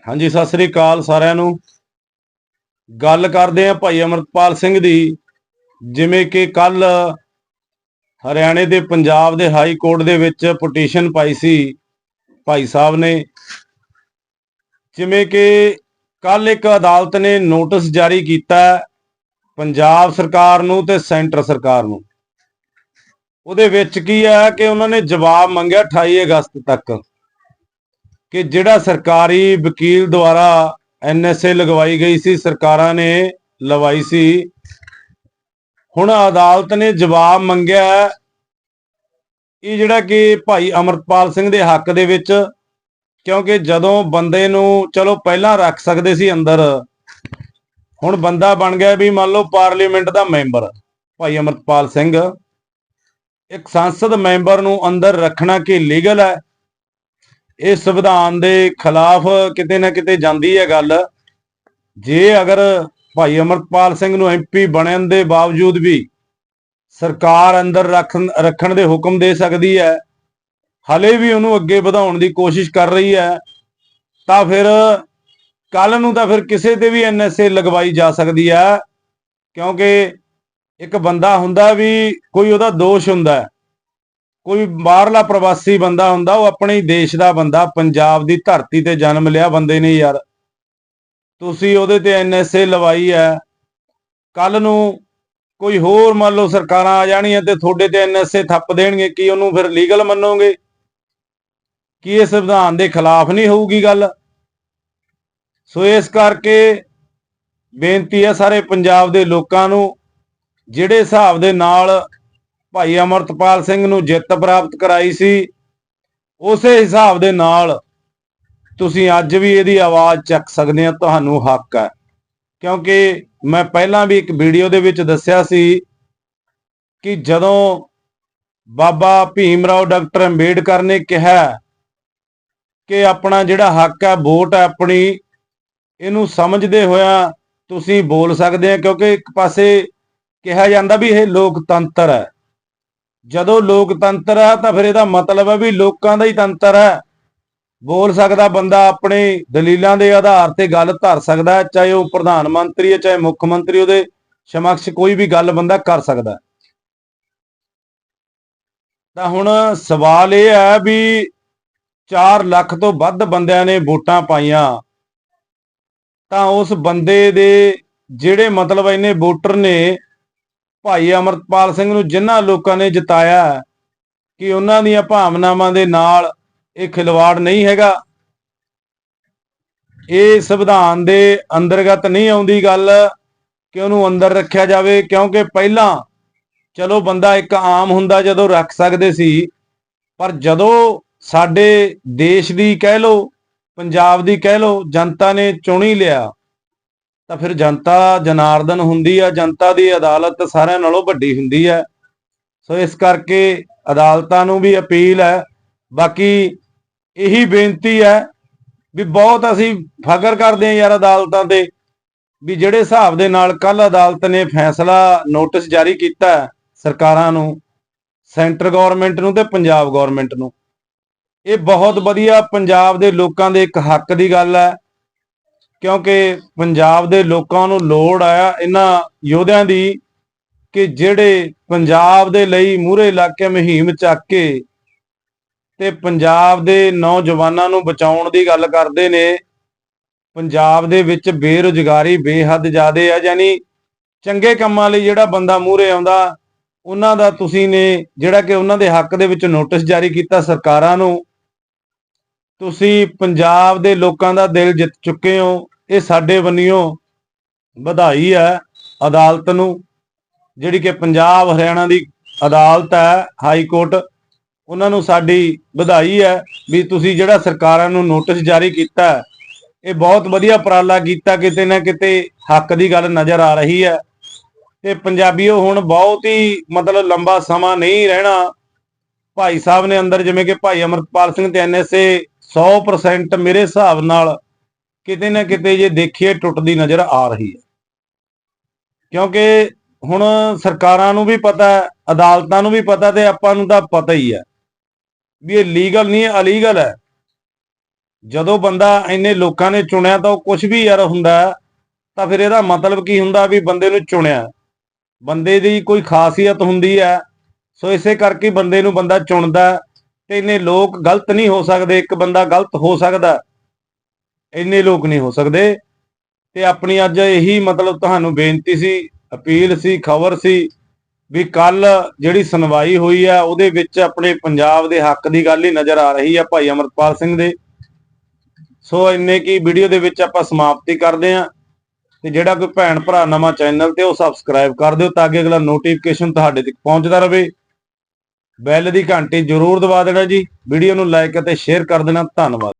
ਹਾਂਜੀ, ਸਤਿ ਸ੍ਰੀ ਅਕਾਲ ਸਾਰਿਆਂ ਨੂੰ। ਗੱਲ ਕਰਦੇ ਆ ਭਾਈ ਅਮਰਪਾਲ ਸਿੰਘ ਦੀ, ਜਿਵੇਂ ਕਿ ਕੱਲ ਹਰਿਆਣੇ ਦੇ ਪੰਜਾਬ ਦੇ ਹਾਈ ਕੋਰਟ ਦੇ ਵਿੱਚ ਪਟੀਸ਼ਨ ਪਾਈ ਸੀ ਭਾਈ ਸਾਹਿਬ ਨੇ। ਜਿਵੇਂ ਕਿ ਕੱਲ ਇੱਕ ਅਦਾਲਤ ਨੇ ਨੋਟਿਸ ਜਾਰੀ ਕੀਤਾ ਪੰਜਾਬ ਸਰਕਾਰ ਨੂੰ ਤੇ ਸੈਂਟਰ ਸਰਕਾਰ ਨੂੰ। ਉਹਦੇ ਵਿੱਚ ਕੀ ਹੈ ਕਿ ਉਹਨਾਂ ਨੇ ਜਵਾਬ ਮੰਗਿਆ 28 ਅਗਸਤ ਤੱਕ। ਕਿ ਜਿਹੜਾ ਸਰਕਾਰੀ ਵਕੀਲ ਦੁਆਰਾ ਐਨਐਸਏ ਲਗਵਾਈ ਗਈ ਸੀ, ਸਰਕਾਰਾਂ ਨੇ ਲਵਾਈ ਸੀ। ਹੁਣ ਅਦਾਲਤ ਨੇ ਜਵਾਬ ਮੰਗਿਆ ਇਹ ਜਿਹੜਾ ਕਿ ਭਾਈ ਅਮਰਪਾਲ ਸਿੰਘ ਦੇ ਹੱਕ ਦੇ ਵਿੱਚ, ਕਿਉਂਕਿ ਜਦੋਂ ਬੰਦੇ ਨੂੰ, ਚਲੋ ਪਹਿਲਾਂ ਰੱਖ ਸਕਦੇ ਸੀ ਅੰਦਰ, ਹੁਣ ਬੰਦਾ ਬਣ ਗਿਆ ਵੀ ਮੰਨ ਲਓ ਪਾਰਲੀਮੈਂਟ ਦਾ ਮੈਂਬਰ, ਭਾਈ ਅਮਰਪਾਲ ਸਿੰਘ। ਇੱਕ ਸੰਸਦ ਮੈਂਬਰ ਨੂੰ ਅੰਦਰ ਰੱਖਣਾ ਕਿ ਲੀਗਲ ਹੈ? ਇਹ ਸੰਵਿਧਾਨ ਦੇ ਖਿਲਾਫ ਕਿਤੇ ਨਾ ਕਿਤੇ ਜਾਂਦੀ ਹੈ ਗੱਲ। ਜੇ ਅਗਰ ਭਾਈ ਅਮਰਪਾਲ ਸਿੰਘ ਨੂੰ ਐਮਪੀ ਬਣਨ ਦੇ ਬਾਵਜੂਦ ਵੀ ਸਰਕਾਰ ਅੰਦਰ ਰੱਖਣ ਰੱਖਣ ਦੇ ਹੁਕਮ ਦੇ ਸਕਦੀ ਹੈ, ਹਲੇ ਵੀ ਉਹਨੂੰ ਅੱਗੇ ਵਧਾਉਣ ਦੀ ਕੋਸ਼ਿਸ਼ ਕਰ ਰਹੀ ਹੈ, ਤਾਂ ਫਿਰ ਕੱਲ ਨੂੰ ਤਾਂ ਫਿਰ ਕਿਸੇ ਤੇ ਵੀ ਐਨਐਸਏ ਲਗਵਾਈ ਜਾ ਸਕਦੀ ਹੈ, ਕਿਉਂਕਿ ਇੱਕ ਬੰਦਾ ਹੁੰਦਾ ਵੀ ਕੋਈ ਉਹਦਾ ਦੋਸ਼ ਹੁੰਦਾ ਕੋਈ ਬਾਹਰਲਾ ਪ੍ਰਵਾਸੀ ਬੰਦਾ ਹੁੰਦਾ, ਉਹ ਆਪਣੇ ਦੇਸ਼ ਦਾ ਬੰਦਾ, ਪੰਜਾਬ ਦੀ ਧਰਤੀ ਤੇ ਜਨਮ ਲਿਆ, ਬੰਦੇ ਨੇ ਯਾਰ। ਤੁਸੀਂ ਉਹਦੇ ਤੇ ਐਨਐਸਏ ਲਵਾਈ ਹੈ। ਕੱਲ ਨੂੰ ਕੋਈ ਹੋਰ ਮੰਨ ਲਓ ਸਰਕਾਰਾਂ ਆ ਜਾਣੀਆਂ ਤੇ ਤੁਹਾਡੇ ਤੇ ਐਨਐਸਏ ਥੱਪ ਦੇਣਗੇ, ਕੀ ਉਹਨੂੰ ਫਿਰ ਲੀਗਲ ਮੰਨੋਗੇ? ਕੀ ਇਹ ਸੰਵਿਧਾਨ ਦੇ ਖਿਲਾਫ ਨਹੀਂ ਹੋਊਗੀ ਗੱਲ? ਸੋ ਇਸ ਕਰਕੇ ਬੇਨਤੀ ਹੈ ਸਾਰੇ ਪੰਜਾਬ ਦੇ ਲੋਕਾਂ ਨੂੰ, ਜਿਹੜੇ ਹਿਸਾਬ ਦੇ ਨਾਲ ਭਾਈ ਅਮਰਤਪਾਲ ਸਿੰਘ ਨੂੰ ਜਿੱਤ ਪ੍ਰਾਪਤ ਕਰਾਈ ਸੀ। ਉਸੇ ਹਿਸਾਬ ਦੇ ਨਾਲ ਤੁਸੀਂ ਅੱਜ ਵੀ ਇਹਦੀ ਆਵਾਜ਼ ਚੱਕ ਸਕਦੇ ਆ ਤੁਹਾਨੂੰ ਹੱਕ ਹੈ। ਕਿਉਂਕਿ ਮੈਂ ਪਹਿਲਾਂ ਵੀ ਇੱਕ ਵੀਡੀਓ ਦੇ ਵਿੱਚ ਦੱਸਿਆ ਸੀ ਕਿ ਜਦੋਂ ਬਾਬਾ ਭੀਮ ਰਾਓ ਡਾਕਟਰ ਅੰਬੇਡਕਰ ਨੇ ਕਿਹਾ ਕਿ ਆਪਣਾ ਜਿਹੜਾ ਹੱਕ ਹੈ, ਵੋਟ ਹੈ ਆਪਣੀ, ਇਹਨੂੰ ਸਮਝਦੇ ਹੋਇਆ ਤੁਸੀਂ ਬੋਲ ਸਕਦੇ ਆ ਕਿਉਂਕਿ ਇੱਕ ਪਾਸੇ ਕਿਹਾ ਜਾਂਦਾ ਵੀ ਇਹ ਲੋਕਤੰਤਰ ਹੈ। ਜਦੋਂ ਲੋਕਤੰਤਰ ਹੈ ਤਾਂ ਫਿਰ ਇਹਦਾ ਮਤਲਬ ਹੈ ਵੀ ਲੋਕਾਂ ਦਾ ਹੀ ਤੰਤਰ ਹੈ। ਬੋਲ ਸਕਦਾ ਬੰਦਾ ਆਪਣੇ ਦਲੀਲਾਂ ਦੇ ਆਧਾਰ ਤੇ ਗੱਲ ਧਰ ਸਕਦਾ ਚਾਹੇ ਉਹ ਪ੍ਰਧਾਨ ਮੰਤਰੀ ਹੈ, ਚਾਹੇ ਮੁੱਖ ਮੰਤਰੀ ਉਹਦੇ ਸਮਕਸ਼ ਕੋਈ ਵੀ ਗੱਲ ਬੰਦਾ ਕਰ ਸਕਦਾ ਤਾਂ ਹੁਣ ਸਵਾਲ ਇਹ ਹੈ ਵੀ 4 ਲੱਖ ਤੋਂ ਵੱਧ ਬੰਦਿਆਂ ਨੇ ਵੋਟਾਂ ਪਾਈਆਂ। ਤਾਂ ਉਸ ਬੰਦੇ ਦੇ ਜਿਹੜੇ ਮਤਲਬ ਇਹਨੇ ਵੋਟਰ ਨੇ ਭਾਈ ਅਮਰਪਾਲ ਸਿੰਘ ਨੂੰ ਜਿਨ੍ਹਾਂ ਲੋਕਾਂ ਨੇ ਜਿਤਾਇਆ ਕਿ ਉਹਨਾਂ ਦੀਆਂ ਭਾਵਨਾਵਾਂ ਦੇ ਨਾਲ ਇਹ ਖਿਲਵਾੜ ਨਹੀਂ ਹੈਗਾ। ਇਹ ਸੰਵਿਧਾਨ ਦੇ ਅੰਦਰਗਤ ਨਹੀਂ ਆਉਂਦੀ ਗੱਲ ਕਿ ਉਹਨੂੰ ਅੰਦਰ ਰੱਖਿਆ ਜਾਵੇ, ਕਿਉਂਕਿ ਪਹਿਲਾਂ ਚਲੋ ਬੰਦਾ ਇੱਕ ਆਮ ਹੁੰਦਾ ਜਦੋਂ ਰੱਖ ਸਕਦੇ ਸੀ, ਪਰ ਜਦੋਂ ਸਾਡੇ ਦੇਸ਼ ਦੀ ਕਹਿ ਲੋ ਪੰਜਾਬ ਦੀ ਕਹਿ ਲੋ ਜਨਤਾ ਨੇ ਚੁਣੀ ਲਿਆ ਤਾਂ ਫਿਰ ਜਨਤਾ ਜਨਾਰਦਨ ਹੁੰਦੀ ਆ, ਜਨਤਾ ਦੀ ਅਦਾਲਤ ਸਾਰਿਆਂ ਨਾਲੋਂ ਵੱਡੀ ਹੁੰਦੀ ਹੈ ਸੋ ਇਸ ਕਰਕੇ ਅਦਾਲਤਾਂ ਨੂੰ ਵੀ ਅਪੀਲ ਹੈ ਬਾਕੀ ਇਹੀ ਬੇਨਤੀ ਹੈ ਵੀ ਬਹੁਤ ਅਸੀਂ ਫਖਰ ਕਰਦੇ ਹਾਂ ਯਾਰ ਅਦਾਲਤਾਂ ਤੇ ਵੀ ਜਿਹੜੇ ਹਿਸਾਬ ਦੇ ਨਾਲ ਕੱਲ ਅਦਾਲਤ ਨੇ ਫੈਸਲਾ ਨੋਟਿਸ ਜਾਰੀ ਕੀਤਾ ਸਰਕਾਰਾਂ ਨੂੰ, ਸੈਂਟਰ ਗਵਰਨਮੈਂਟ ਨੂੰ ਤੇ ਪੰਜਾਬ ਗਵਰਨਮੈਂਟ ਨੂੰ। ਇਹ ਬਹੁਤ ਵਧੀਆ ਪੰਜਾਬ ਦੇ ਲੋਕਾਂ ਦੇ ਇੱਕ ਹੱਕ ਦੀ ਗੱਲ ਹੈ ਕਿਉਂਕਿ ਪੰਜਾਬ ਦੇ ਲੋਕਾਂ ਨੂੰ ਲੋੜ ਆ ਇਹਨਾਂ ਯੋਧਿਆਂ ਦੀ ਕਿ ਜਿਹੜੇ ਪੰਜਾਬ ਦੇ ਲਈ ਮੂਹਰੇ ਇਲਾਕੇ ਮੁਹਿੰਮ ਚੱਕ ਕੇ ਤੇ ਪੰਜਾਬ ਦੇ ਨੌਜਵਾਨਾਂ ਨੂੰ ਬਚਾਉਣ ਦੀ ਗੱਲ ਕਰਦੇ ਨੇ, ਪੰਜਾਬ ਦੇ ਵਿੱਚ ਬੇਰੁਜ਼ਗਾਰੀ ਬੇਹੱਦ ਜ਼ਿਆਦੇ ਆ, ਯਾਨੀ ਚੰਗੇ ਕੰਮਾਂ ਲਈ ਜਿਹੜਾ ਬੰਦਾ ਮੂਹਰੇ ਆਉਂਦਾ, ਉਹਨਾਂ ਦਾ ਤੁਸੀਂ ਨੇ ਜਿਹੜਾ ਕਿ ਉਹਨਾਂ ਦੇ ਹੱਕ ਦੇ ਵਿੱਚ ਨੋਟਿਸ ਜਾਰੀ ਕੀਤਾ ਸਰਕਾਰਾਂ ਨੂੰ, ਤੁਸੀਂ ਪੰਜਾਬ ਦੇ ਲੋਕਾਂ ਦਾ ਦਿਲ ਜਿੱਤ ਚੁੱਕੇ ਹੋ ਇਹ ਸਾਡੇ ਵੱਲੋਂ ਵਧਾਈ ਹੈ ਅਦਾਲਤ ਨੂੰ, ਜਿਹੜੀ ਕਿ ਪੰਜਾਬ ਹਰਿਆਣਾ ਦੀ ਅਦਾਲਤ ਹੈ, ਹਾਈ ਕੋਰਟ, ਉਹਨਾਂ ਨੂੰ ਸਾਡੀ ਵਧਾਈ ਹੈ ਵੀ ਤੁਸੀਂ ਜਿਹੜਾ ਸਰਕਾਰਾਂ ਨੂੰ ਨੋਟਿਸ ਜਾਰੀ ਕੀਤਾ ਇਹ ਬਹੁਤ ਵਧੀਆ ਉਪਰਾਲਾ ਕੀਤਾ, ਕਿਤੇ ਨਾ ਕਿਤੇ ਹੱਕ ਦੀ ਗੱਲ ਨਜ਼ਰ ਆ ਰਹੀ ਹੈ। ਤੇ ਪੰਜਾਬੀਓ, ਹੁਣ ਬਹੁਤ ਹੀ ਮਤਲਬ ਲੰਬਾ ਸਮਾਂ ਨਹੀਂ ਰਹਿਣਾ। ਭਾਈ ਸਾਹਿਬ ਨੇ ਅੰਦਰ ਜਿਵੇਂ ਕਿ ਭਾਈ ਅਮਰਪਾਲ ਸਿੰਘ ਤੇ ਐਨਐਸਏ 100% ਮੇਰੇ ਹਿਸਾਬ ਨਾਲ ਕਿਤੇ ਨਾ ਕਿਤੇ ਜੇ ਦੇਖੀਏ ਟੁੱਟਦੀ ਨਜ਼ਰ ਆ ਰਹੀ ਹੈ। ਕਿਉਂਕਿ ਹੁਣ ਸਰਕਾਰਾਂ ਨੂੰ ਵੀ ਪਤਾ ਹੈ, ਅਦਾਲਤਾਂ ਨੂੰ ਵੀ ਪਤਾ ਤੇ ਆਪਾਂ ਨੂੰ ਤਾਂ ਪਤਾ ਹੀ ਹੈ ਵੀ ਇਹ ਲੀਗਲ ਨਹੀਂ ਹੈ ਅਲੀਗਲ ਹੈ। ਜਦੋਂ ਬੰਦਾ ਇੰਨੇ ਲੋਕਾਂ ਨੇ ਚੁਣਿਆ ਤਾਂ ਉਹ ਕੁਝ ਵੀ ਯਾਰ ਹੁੰਦਾ ਤਾਂ ਫਿਰ ਇਹਦਾ ਮਤਲਬ ਕੀ ਹੁੰਦਾ ਵੀ ਬੰਦੇ ਨੂੰ ਚੁਣਿਆ। ਬੰਦੇ ਦੀ ਕੋਈ ਖਾਸੀਅਤ ਹੁੰਦੀ ਹੈ, ਸੋ ਇਸੇ ਕਰਕੇ ਬੰਦੇ ਨੂੰ ਬੰਦਾ ਚੁਣਦਾ ਤੇ ਇੰਨੇ ਲੋਕ ਗਲਤ ਨਹੀਂ ਹੋ ਸਕਦੇ, ਇੱਕ ਬੰਦਾ ਗਲਤ ਹੋ ਸਕਦਾ ਇੰਨੇ ਲੋਕ ਨਹੀਂ ਹੋ ਸਕਦੇ। ਤੇ ਆਪਣੀ ਅੱਜ ਇਹੀ ਮਤਲਬ ਤੁਹਾਨੂੰ ਬੇਨਤੀ ਸੀ, ਅਪੀਲ ਸੀ, ਖਬਰ ਸੀ ਵੀ ਕੱਲ ਜਿਹੜੀ ਸੁਣਵਾਈ ਹੋਈ ਆ, ਉਹਦੇ ਵਿੱਚ ਆਪਣੇ ਪੰਜਾਬ ਦੇ ਹੱਕ ਦੀ ਗੱਲ ਹੀ ਨਜ਼ਰ ਆ ਰਹੀ ਆ ਭਾਈ ਅਮਰਪਾਲ ਸਿੰਘ ਦੇ। ਸੋ ਇੰਨੇ ਕੀ ਵੀਡੀਓ ਦੇ ਵਿੱਚ ਆਪਾਂ ਸਮਾਪਤੀ ਕਰਦੇ ਆਂ ਤੇ ਜਿਹੜਾ ਕੋਈ ਭੈਣ ਭਰਾ ਨਵਾਂ ਚੈਨਲ ਤੇ ਉਹ ਸਬਸਕ੍ਰਾਈਬ ਕਰ ਦਿਓ ਤਾਂ ਕਿ ਅਗਲਾ ਨੋਟੀਫਿਕੇਸ਼ਨ ਤੁਹਾਡੇ ਤੱਕ ਪਹੁੰਚਦਾ ਰਹੇ। ਬੈਲ ਦੀ ਘੰਟੀ ਜ਼ਰੂਰ ਦਬਾ ਦੇਣਾ ਜੀ। ਵੀਡੀਓ ਨੂੰ ਲਾਈਕ ਅਤੇ ਸ਼ੇਅਰ ਕਰ ਦੇਣਾ। ਧੰਨਵਾਦ।